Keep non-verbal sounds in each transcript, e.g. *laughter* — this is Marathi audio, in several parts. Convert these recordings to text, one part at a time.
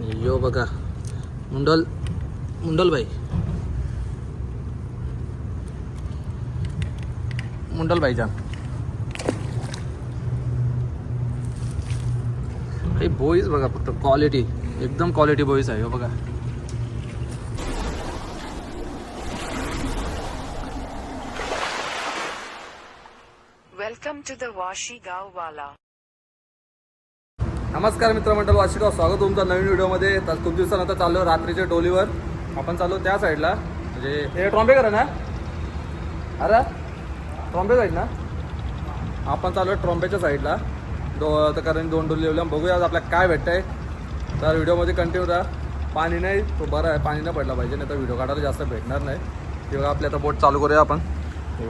यो बघा. मुंडल मुंडलबाई मुंडलबाई जान हे बोईज बघा फक्त क्वालिटी एकदम क्वालिटी बोईज आहे हो बघा. Welcome to the Washi Wala. नमस्कार मित्रमंडळ वाशिका स्वागत तुमचा नवीन व्हिडिओमध्ये. तर खूप दिवसानंतर चाललो रात्रीच्या डोलीवर आपण चाललो त्या साईडला. म्हणजे हे ट्रॉम्बेकर आहे ना? अरे ट्रॉम्बे साईड ना? आपण चाललो ट्रॉम्बेच्या साईडला. दो तर कारण दोन डोली लावल्या. बघूया आज आपल्याला काय आहे तर व्हिडिओमध्ये कंटिन्यू राहा पाणी नाही तो बरं आहे. पाणी नाही पडला पाहिजे नाही तर व्हिडिओ काढायला जास्त भेटणार नाही. हे आपल्या आता बोट चालू करूया आपण. हे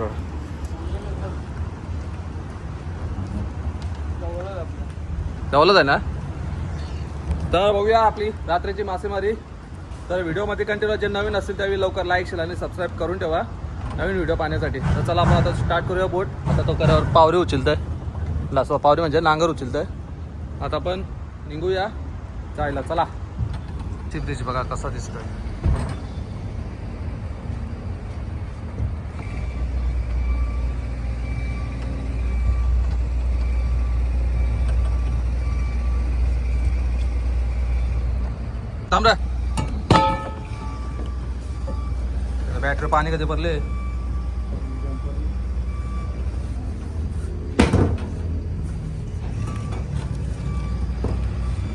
धावलंच आहे ना? तर बघूया आपली रात्रीची मासेमारी. तर व्हिडिओमध्ये कंटिन्यू जे नवीन असतील त्यावेळी लवकर लाईक शेअर आणि सबस्क्राईब करून ठेवा. नवीन व्हिडिओ पाहण्यासाठी. तर चला आपण आता स्टार्ट करूया बोट आता तो करावर पावरे उचलतोय. लासवा पावरे म्हणजे नांगर उचलतोय. आता आपण निघूया जायला. चला. चिंतेची बघा कसा दिसतोय. थांब रे. बॅटरी पाणी कधी भरले?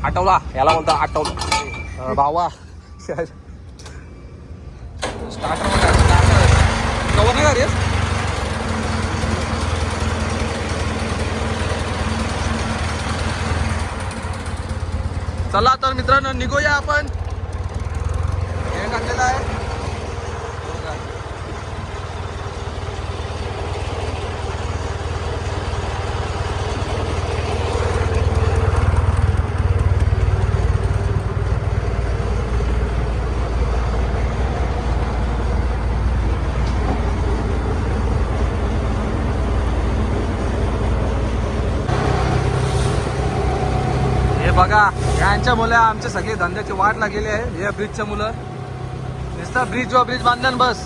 आठवला? याला बोलता आठवला. भावा. *laughs* स्टार्टर स्टार्टर कवर नाही का रे? चला तर मित्रांनो निघूया आपण. हे टाकलेलं आहे हे बघा यांच्या मुलं आमच्या सगळे धंद्याची वाट लागलेली आहे. या ब्रिजच्या मुलं. नुसतं ब्रिज व ब्रिज बांधल्यान बस.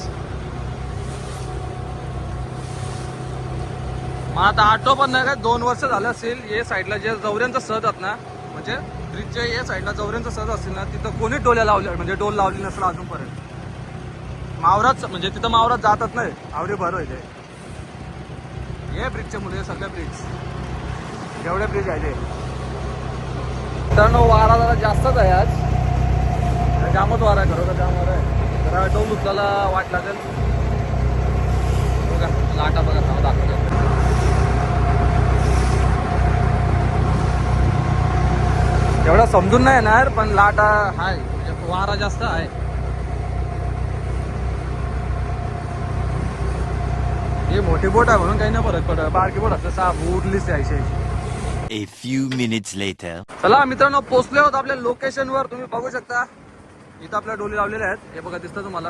मग आता ऑटो पण नाही काय दोन वर्ष झालं असेल हे साईडला जे जवऱ्यांचं सहज आहेत ना म्हणजे ब्रिजच्या या साईडला जवऱ्यांचं सहज असेल ना तिथं कोणी टोल्या लावल्या म्हणजे डोल लावली नसेल अजूनपर्यंत. मावराच म्हणजे तिथं मावरात जातात नाही. आवरे भर आहे ते. हे मुलं सगळ्या सगळे ब्रिज. एवढे ब्रिज आहे ते. मित्रांनो वारा जरा जास्तच आहे आज. जामच वारा आहे खरोखर जाम वारा आहे. जरा टोल उचलायला वाट लागेल. बघा लाटा बघा नाव दाखवतो. एवढा समजून नाही येणार पण लाटा आहे म्हणजे वारा जास्त आहे. हे मोठी बोट आहे म्हणून काही नाही फरक पडत. बारकी बोट असतं सहा उरलीच आहे ऐंशी A few minutes later. चला मित्रांनो पोहोचले आहोत आपल्या लोकेशन वर. तुम्ही बघू शकता इथं आपल्या डोली लावलेल्या आहेत. हे बघा दिसतं तुम्हाला.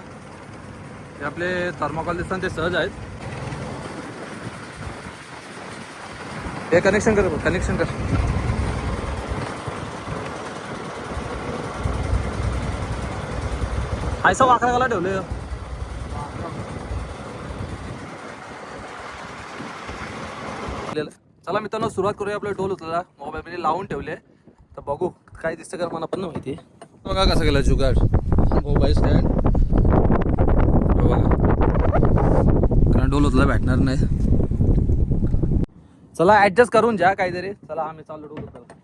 हे आपले थर्माकॉल दिसतात ते सहज आहेत. हे कनेक्शन कर कनेक्शन कर. आयसा वाकड्याला ठेवले चला मित्रांनो सुरुवात करूया आपल्या डोल उचलायला. मोबाईल मध्ये लावून ठेवले. तर बघू काय दिसतं का मला पण माहिती बघा कसं गेला जुगाड. मोबाईल स्टँड बघा. कारण डोल उचला भेटणार नाही. चला ऍडजस्ट करून द्या काहीतरी. चला आम्ही चाललो डोल उचलायला.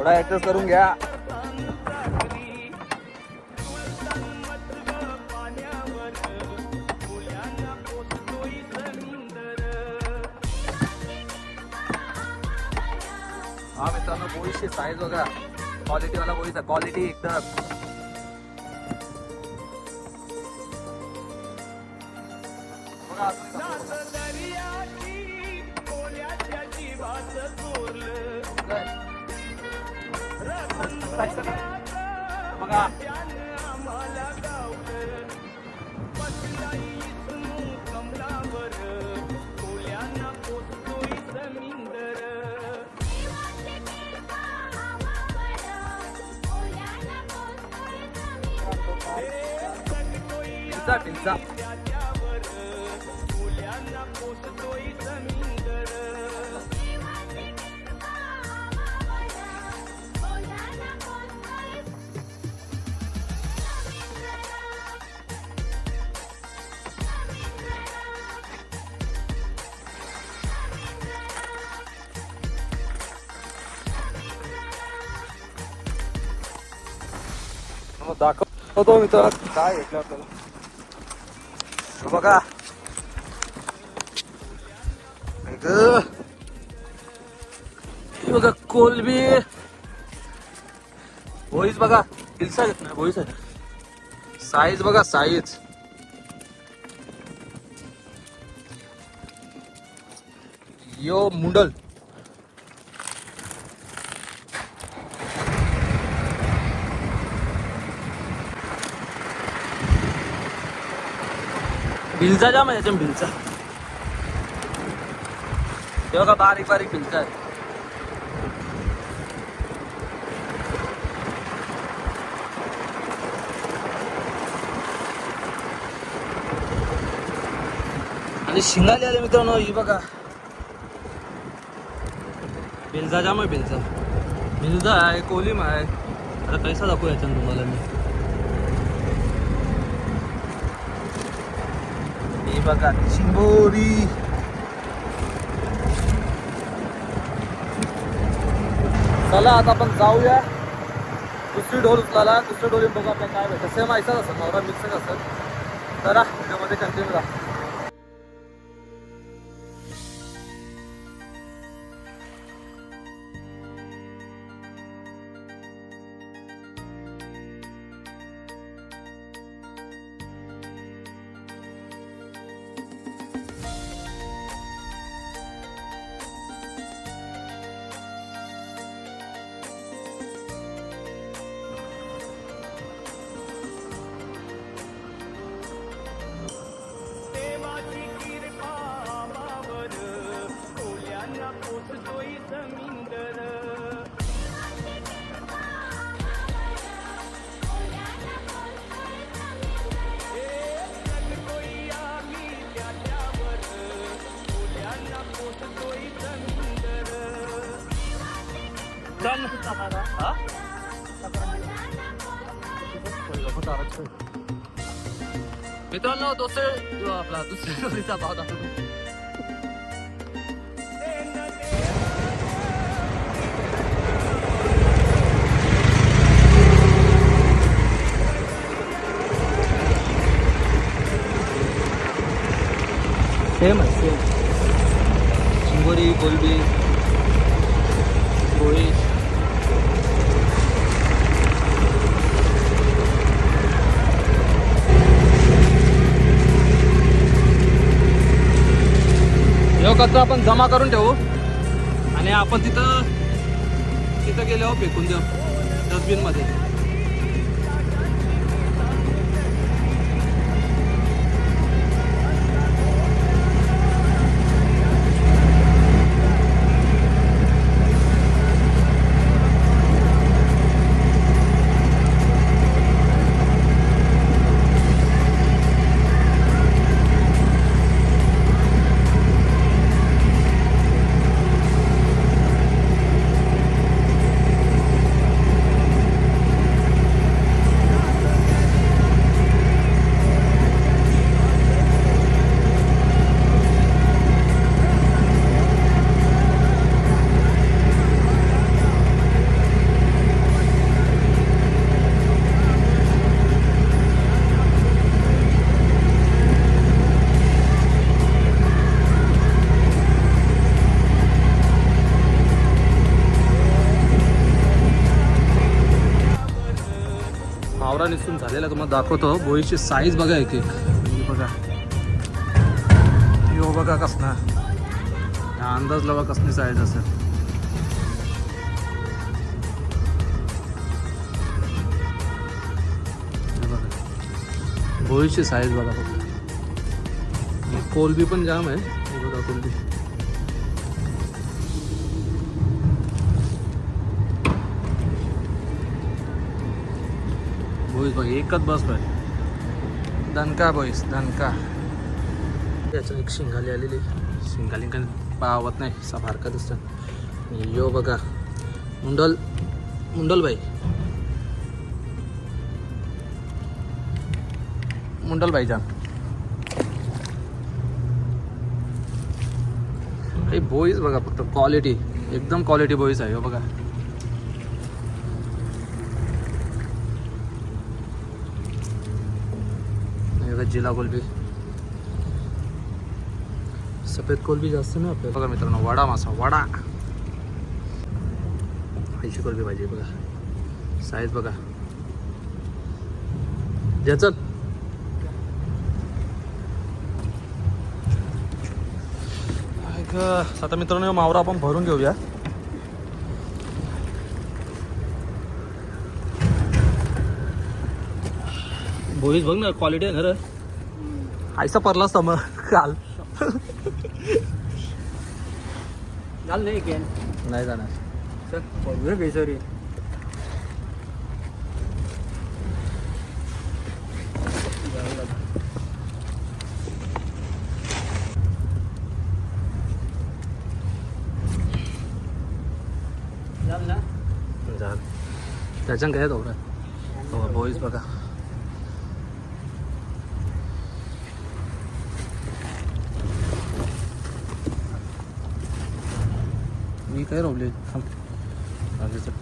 थोडा ऍडजस्ट करून घ्या. हा मित्रांनो बोईसची साईज बघा. क्वालिटीवाला बोईस बोईचा क्वालिटी एकदम. पिझ्झा पिझ्झा मग दाखवतो मित्रांनो. काय भेटलं आपल्याला? बघा. हे बघा कोलबी. भोईस बघा. हिलसा घेत नाही भोईस आहे साईज बघा साईज. यो मुंडल. भिलचा जाम आहे म्हणजे याच्या भिलचा. हे बघा बारीक बारीक भिलचा आहे. आणि शिंगाली आले मित्रांनो ही बघा. भिलचा जाम आहे भिलचा. भिलचा आहे कोलीम आहे आता पैसा दाखवू याच्यानं तुम्हाला मी. ही बघा चिंबोरी चला आता आपण जाऊया. दुसरी ढोल उचलाला दुसऱ्या डोली बघू आपल्याला काय भेटतं. सेम ऐसाच असेल नवरा मिक्सच असेल. चला व्हिडिओमध्ये कंटिन्यू राहा. मित्रांनो दुसरे आपला दुसऱ्या डोलीचा भाव दाखवतो सेम आहे सेम चिंबोरी कोलबी पोळी कचरा आपण जमा करून ठेवू. आणि आपण तिथं तिथं गेल्यावर फेकून देऊ. डस्टबिनमध्ये. झालेला तुम्हाला दाखवतो. बोईची साईज बघा एक एक. बघा. यो बघा कसना हा अंदाज लावा कसली साईज असेल. बघा. बोईची साईज बघा फक्त. कोलबी पण जाम आहे. बघा कोलबी. बोईस बघ एकच बस बाय दणका बोईस दणका. याच्या एक शिंगाली आलेली. शिंगाली काय पावत नाही सा बारका दिसतं. यो बघा. मुंडल मुंडल बाई मुंडल बाई जान. बोईस बघा फक्त क्वालिटी एकदम क्वालिटी बोईस आहे हो बघा. बघा जिला कोलबी? सफेद कोलबी जास्त ना आपल्याला. बघा मित्रांनो वडा मासा वडा. ऐंशी कोलबी पाहिजे बघा. साईज बघा. ज्याचं आता मित्रांनो मावरा आपण भरून घेऊया. भोईस बघ ना क्वालिटी आहे ना आयसा परला मग काल. झालं नाही केन नाही जाणार. चल बघूया बेसरी झालं त्याच्यानं काय दोघं हो बोईस बघा. मी काय रोवले थांब चालेल, चल.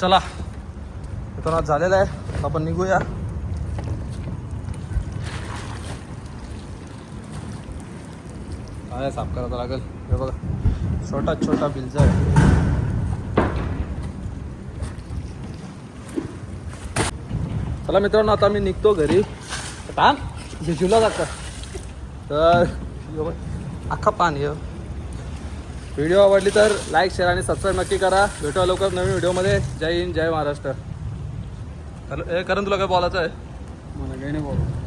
चला मित्रांनो आज झालेलं आहे. आपण निघूया. काय साफ करायचं लागेल? हे बघा. छोटा छोटा बिलचा आहे. चला मित्रांनो आता मी निघतो घरी. थांब भिजूला जातं. तर अख्खा पाणी व्हिडिओ आवडली तर लाईक शेअर आणि सबस्क्राईब नक्की करा. भेटू लवकर नवीन व्हिडिओमध्ये. जय हिंद जय महाराष्ट्र. हॅलो ए करण तुला काय बोलायचं आहे मला काही नाही बोलू